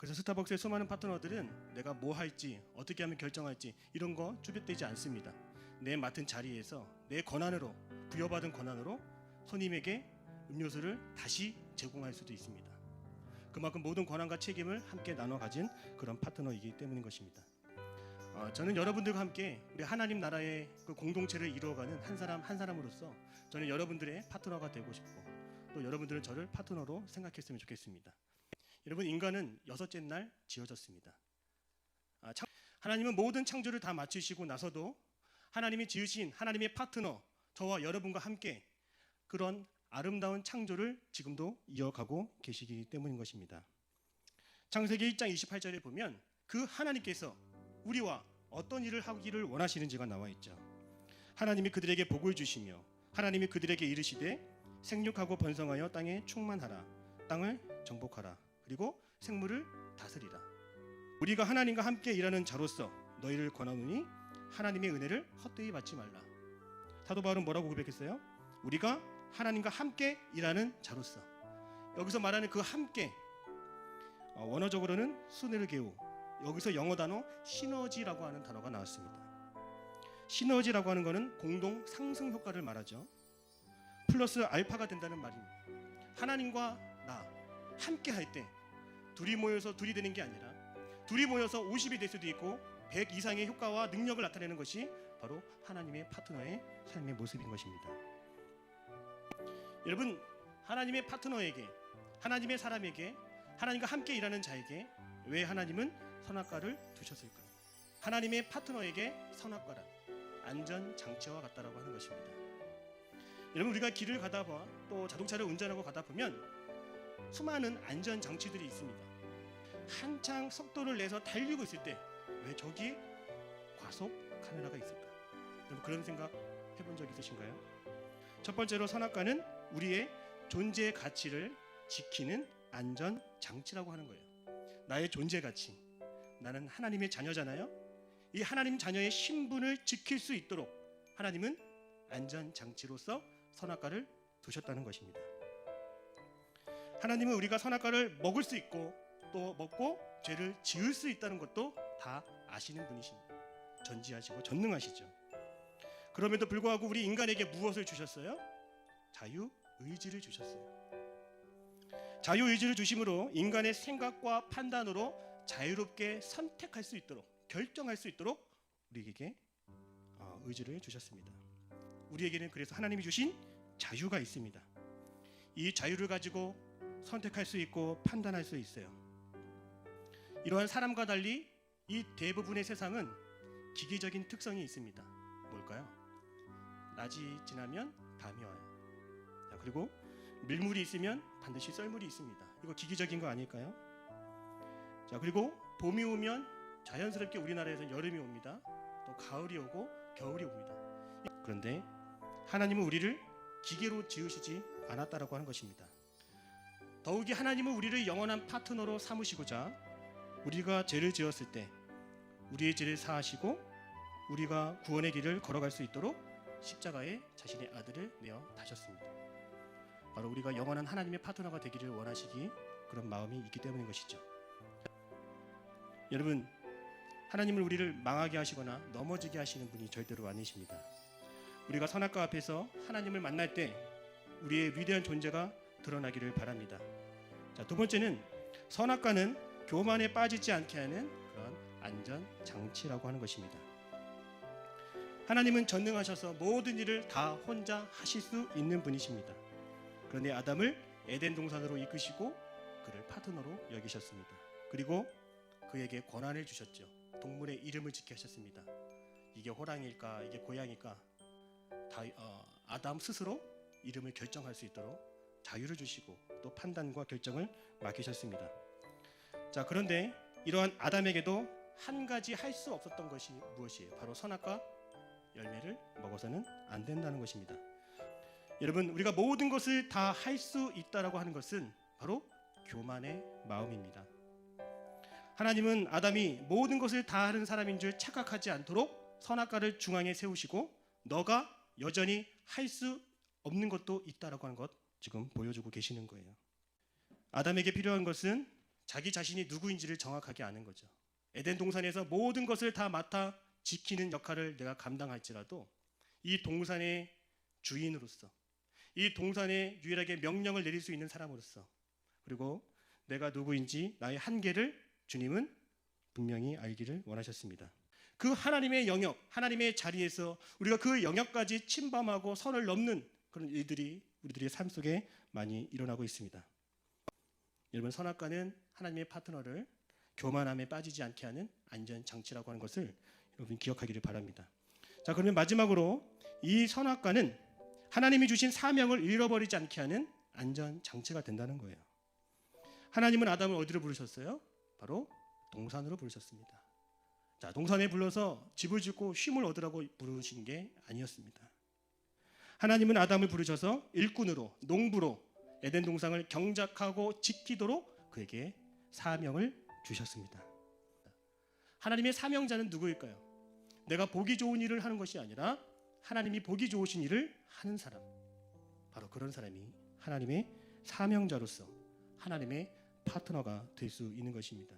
그래서 스타벅스의 수많은 파트너들은 내가 뭐 할지 어떻게 하면 결정할지 이런 거 쭈뼛대지 않습니다. 내 맡은 자리에서 내 권한으로 부여받은 권한으로 손님에게 음료수를 다시 제공할 수도 있습니다. 그만큼 모든 권한과 책임을 함께 나눠 가진 그런 파트너이기 때문인 것입니다. 어, 저는 여러분들과 함께 우리 하나님 나라의 그 공동체를 이루어가는 한 사람 한 사람으로서 저는 여러분들의 파트너가 되고 싶고 또 여러분들은 저를 파트너로 생각했으면 좋겠습니다. 여러분 인간은 여섯째 날 지어졌습니다. 아, 참- 하나님은 모든 창조를 다 마치시고 나서도 하나님이 지으신 하나님의 파트너 저와 여러분과 함께 그런 아름다운 창조를 지금도 이어가고 계시기 때문인 것입니다. 창세기 1장 28절에 보면 그 하나님께서 우리와 어떤 일을 하기를 원하시는지가 나와 있죠. 하나님이 그들에게 복을 주시며 하나님이 그들에게 이르시되 생육하고 번성하여 땅에 충만하라 땅을 정복하라 그리고 생물을 다스리라 우리가 하나님과 함께 일하는 자로서 너희를 권하노니 하나님의 은혜를 헛되이 받지 말라 사도 바울은 뭐라고 고백했어요? 우리가 하나님과 함께 일하는 자로서 여기서 말하는 그 함께 어, 원어적으로는 수네르게우 여기서 영어 단어 시너지라고 하는 단어가 나왔습니다. 시너지라고 하는 것은 공동 상승 효과를 말하죠. 플러스 알파가 된다는 말입니다. 하나님과 나 함께 할 때 둘이 모여서 둘이 되는 게 아니라 둘이 모여서 50이 될 수도 있고 100 이상의 효과와 능력을 나타내는 것이 바로 하나님의 파트너의 삶의 모습인 것입니다. 여러분 하나님의 파트너에게 하나님의 사람에게 하나님과 함께 일하는 자에게 왜 하나님은 선악과를 두셨을까요? 하나님의 파트너에게 선악과란 안전 장치와 같다라고 하는 것입니다. 여러분 우리가 길을 가다 봐 또 자동차를 운전하고 가다 보면 수많은 안전 장치들이 있습니다. 한창 속도를 내서 달리고 있을 때 왜 저기 과속 카메라가 있을까? 여러분 그런 생각 해본 적 있으신가요? 첫 번째로 선악과는 우리의 존재 가치를 지키는 안전 장치라고 하는 거예요. 나의 존재 가치. 나는 하나님의 자녀잖아요. 이 하나님 자녀의 신분을 지킬 수 있도록 하나님은 안전 장치로서 선악과를 두셨다는 것입니다. 하나님은 우리가 선악과를 먹을 수 있고 또 먹고 죄를 지을 수 있다는 것도 다 아시는 분이십니다. 전지하시고 전능하시죠. 그럼에도 불구하고 우리 인간에게 무엇을 주셨어요? 자유 의지를 주셨어요. 자유 의지를 주심으로 인간의 생각과 판단으로 자유롭게 선택할 수 있도록 결정할 수 있도록 우리에게 어, 의지를 주셨습니다. 우리에게는 그래서 하나님이 주신 자유가 있습니다. 이 자유를 가지고 선택할 수 있고 판단할 수 있어요. 이러한 사람과 달리 이 대부분의 세상은 기계적인 특성이 있습니다. 뭘까요? 낮이 지나면 밤이 와요. 자, 그리고 밀물이 있으면 반드시 썰물이 있습니다. 이거 기계적인 거 아닐까요? 자, 그리고 봄이 오면 자연스럽게 우리나라에서 여름이 옵니다. 또 가을이 오고 겨울이 옵니다. 그런데 하나님은 우리를 기계로 지으시지 않았다라고 하는 것입니다. 더욱이 하나님은 우리를 영원한 파트너로 삼으시고자 우리가 죄를 지었을 때 우리의 죄를 사하시고 우리가 구원의 길을 걸어갈 수 있도록 십자가에 자신의 아들을 내어 다셨습니다. 바로 우리가 영원한 하나님의 파트너가 되기를 원하시기 그런 마음이 있기 때문인 것이죠. 여러분, 하나님을 우리를 망하게 하시거나 넘어지게 하시는 분이 절대로 아니십니다. 우리가 선악과 앞에서 하나님을 만날 때 우리의 위대한 존재가 드러나기를 바랍니다. 자, 두 번째는 선악과는 교만에 빠지지 않게 하는 그런 안전 장치라고 하는 것입니다. 하나님은 전능하셔서 모든 일을 다 혼자 하실 수 있는 분이십니다. 그런데 아담을 에덴 동산으로 이끄시고 그를 파트너로 여기셨습니다. 그리고 그에게 권한을 주셨죠. 동물의 이름을 짓게 하셨습니다. 이게 호랑이일까, 이게 고양일까, 다 어, 아담 스스로 이름을 결정할 수 있도록 자유를 주시고 또 판단과 결정을 맡기셨습니다. 자 그런데 이러한 아담에게도 한 가지 할 수 없었던 것이 무엇이에요? 바로 선악과 열매를 먹어서는 안 된다는 것입니다. 여러분 우리가 모든 것을 다 할 수 있다라고 하는 것은 바로 교만의 마음입니다. 하나님은 아담이 모든 것을 다 하는 사람인 줄 착각하지 않도록 선악과를 중앙에 세우시고 너가 여전히 할 수 없는 것도 있다라고 하는 것 지금 보여주고 계시는 거예요. 아담에게 필요한 것은 자기 자신이 누구인지를 정확하게 아는 거죠. 에덴 동산에서 모든 것을 다 맡아 지키는 역할을 내가 감당할지라도 이 동산의 주인으로서 이 동산에 유일하게 명령을 내릴 수 있는 사람으로서 그리고 내가 누구인지 나의 한계를 주님은 분명히 알기를 원하셨습니다. 그 하나님의 영역, 하나님의 자리에서 우리가 그 영역까지 침범하고 선을 넘는 그런 일들이 우리들의 삶 속에 많이 일어나고 있습니다. 여러분 선악과는 하나님의 파트너를 교만함에 빠지지 않게 하는 안전 장치라고 하는 것을 여러분 기억하기를 바랍니다. 자 그러면 마지막으로 이 선악과는 하나님이 주신 사명을 잃어버리지 않게 하는 안전 장치가 된다는 거예요. 하나님은 아담을 어디로 부르셨어요? 바로 동산으로 부르셨습니다. 자, 동산에 불러서 집을 짓고 쉼을 얻으라고 부르신 게 아니었습니다. 하나님은 아담을 부르셔서 일꾼으로 농부로 에덴 동산을 경작하고 지키도록 그에게 사명을 주셨습니다. 하나님의 사명자는 누구일까요? 내가 보기 좋은 일을 하는 것이 아니라 하나님이 보기 좋으신 일을 하는 사람. 바로 그런 사람이 하나님의 사명자로서 하나님의 파트너가 될 수 있는 것입니다.